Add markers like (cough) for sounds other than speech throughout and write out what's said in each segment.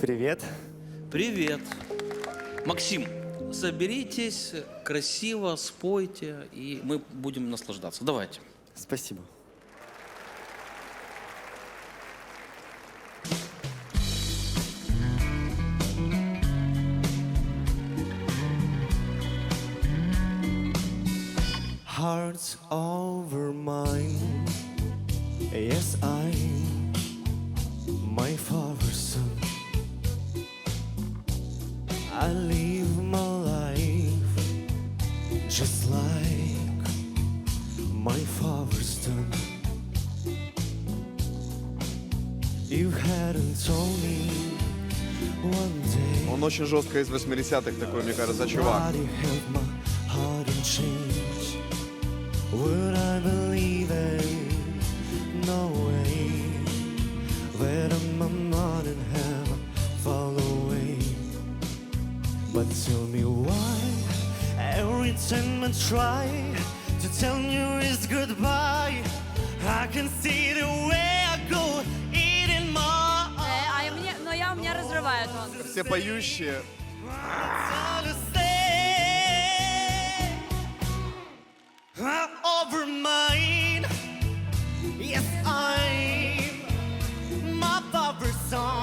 Привет. Привет. Максим, соберитесь, красиво спойте, и мы будем наслаждаться. Давайте. Спасибо. Hearts over mine. Yes, I'm I live my life just like my father's done. You hadn't told me one day. Он очень жестко из 80-х такой, мне кажется, чувак. Nobody held my heart in change. Would I believe it? No way. That I'm not in heaven, But tell me why every time I try to tell you it's goodbye, I can see the way I go eating my Э, а мне, но я, у меня разрывает он. Все поющие. all to say I'm over mine. Yes, I'm my father's son.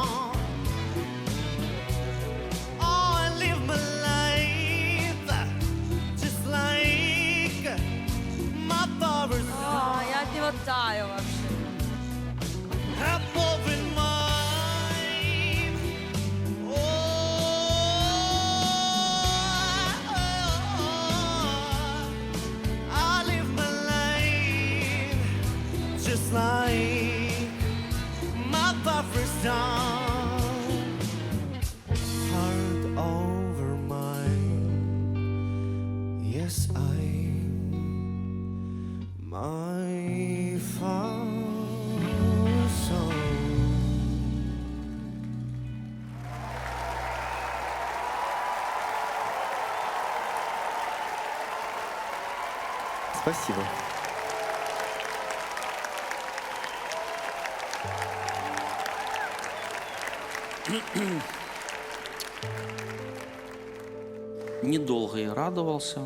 Спасибо. (clears throat) Недолго я радовался.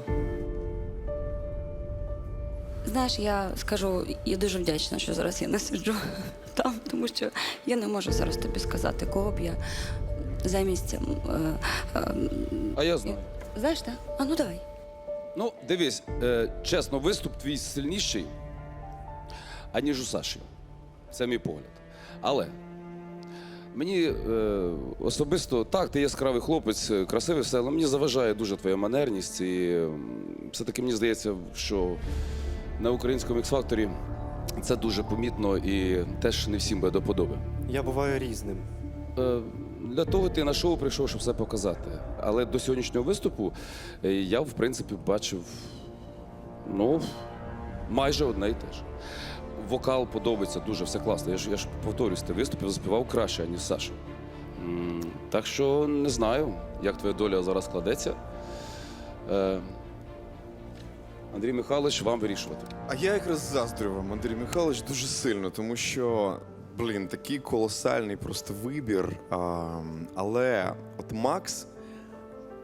Знаєш, я скажу, я дуже вдячна, що зараз я не сиджу (laughs) там, тому що я не можу зараз тобі сказати, кого б я замість. ем, е, е, А я знаю. знаєш, так? А ну давай. Ну, дивись, е, чесно, виступ твій сильніший, аніж у Саші. Це мій погляд. Але мені е, особисто так, ти яскравий хлопець, е, красивий все, але мені заважає дуже твоя манерність. І м, все-таки мені здається, що на українському X-факторі це дуже помітно і теж не всім буде до подоби. Я буваю різним. Е, Для того ти на шоу прийшов, щоб все показати. Але до сьогоднішнього виступу е, я, в принципі, бачив ну, майже одне і те ж. Вокал подобається дуже, все класно. Я ж, я ж повторюсь, ти виступив, заспівав краще, ніж Саша. Так що не знаю, як твоя доля зараз складеться. Е, Андрій Михайлович, вам вирішувати. А я якраз заздрю вам, Андрій Михайлович, дуже сильно, тому що, блін, такий колосальний просто вибір. А, але от Макс,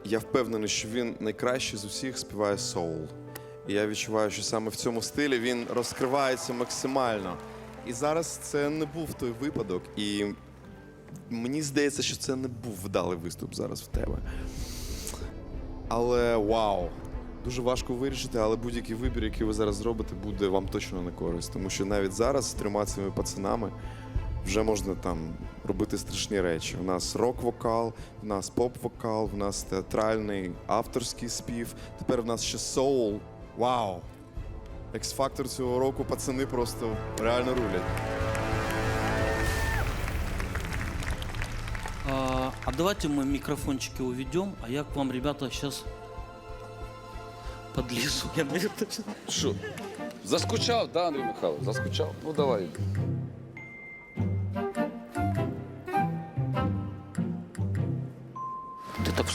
я впевнений, що він найкраще з усіх співає соул. І я відчуваю, що саме в цьому стилі він розкривається максимально. І зараз це не був той випадок, і мені здається, що це не був вдалий виступ зараз в тебе. Але вау! Дуже важко вирішити, але будь-який вибір, який ви зараз зробите, буде вам точно на користь. Тому що навіть зараз з трьома цими пацанами вже можна там робити страшні речі. У нас рок-вокал, в нас поп-вокал, в нас театральний авторський спів. Тепер в нас ще соул. Вау! X-фактор цього року пацани просто реально рулять. А, а давайте мы микрофончики уведем, а я к вам, ребята, сейчас подлезу. Я, наверное, Що? (laughs) Заскучав, да, Андрій Михайлович? Заскучав? Ну давай.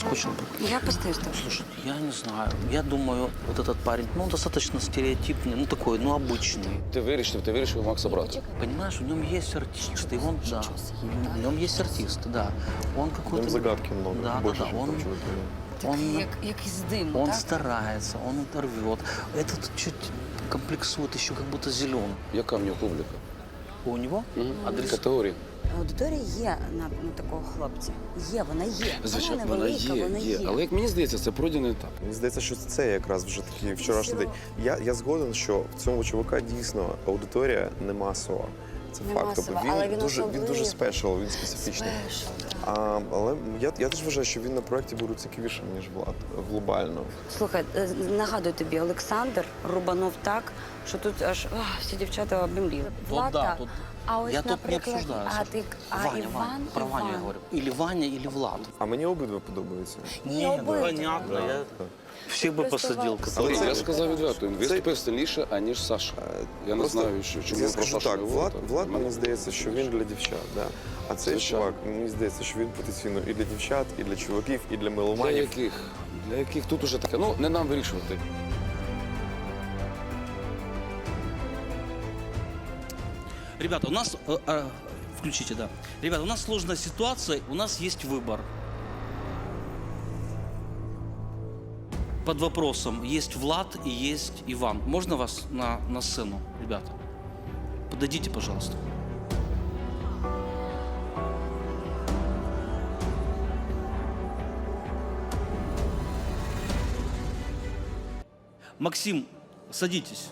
Ти так вскочил. Я постою з тобою. Слушай, я не знаю. Я думаю, вот этот парень, ну, достаточно стереотипный, ну, такой, ну, обычный. Ти вирішив, ти вирішив Макса брати. Понимаешь, в нем есть артисты, и он, да, в нем есть артисты, да. Он Там какой-то... загадки много. Да, больше, да, да, чем он, там чего-то. он, Як, як із диму, он так? старается, он это рвет. Этот чуть комплексует, еще как будто зеленый. Яка в нього публіка? У него адрес... Категорії. Аудиторія є на, на такого хлопця. Є, вона є. Звичайно, вона вона невелика, є, вона є. Але як мені здається, це пройдений етап. Мені здається, що це якраз вже такий вчорашній день. Я, я згоден, що в цьому чувака дійсно аудиторія не масова. Це Не факт. масова, Тобто але він, він дуже він особливий. дуже спешл, він специфічний. А, але я, я теж вважаю, що він на проєкті буде цікавішим, ніж Влад глобально. Слухай, е, нагадую тобі, Олександр рубанув так, що тут аж ах, всі дівчата обміліли. Вот да, тут... а ось, я тут не наприклад, обсуждаю. а, ти, а Ваня, Іван, Ваня, про Ваню я говорю. Или Ваня, или Влад. А мені обидва подобаються. Не, обоих. понятно, я бы Просто посадил. Ваня. которые- це- я сказав відверто, він виступив сильніше, аніж Саша. Я не знаю, що, чому я про скажу Сашу так, Влад. Влад мені здається, що він для дівчат. Да. А цей чувак, мені здається, що він потенційно і для дівчат, і для чуваків, і для Для меломанів. яких? Для яких тут уже таке? Ну, не нам вирішувати. Ребята, у нас... э, э, включите, да. Ребята, у нас сложная ситуация, у нас есть выбор. Под вопросом есть Влад и есть Иван. Можно вас на, на сцену, ребята? Подойдите, пожалуйста. Максим, садитесь.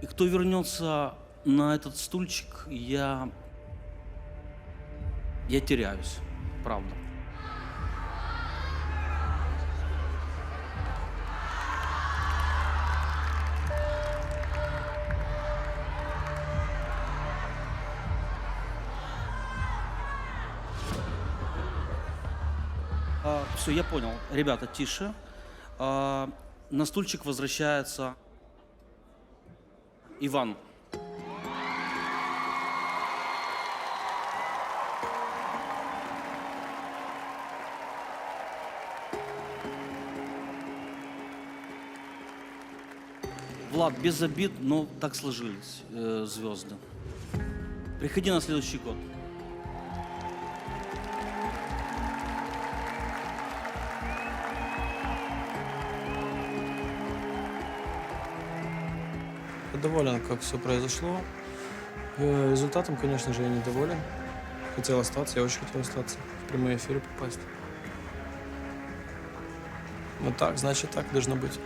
И кто вернется на этот стульчик, я... Я теряюсь, правда. Все, я понял. Ребята, тише. А, на стульчик возвращается Иван. Влад, без обид, но так сложились э, звезды. Приходи на следующий год. доволен, как все произошло. Э, Результатом, конечно же, я недоволен. Хотел остаться, я очень хотел остаться, в прямой эфире попасть. Ну так, значит, так должно быть.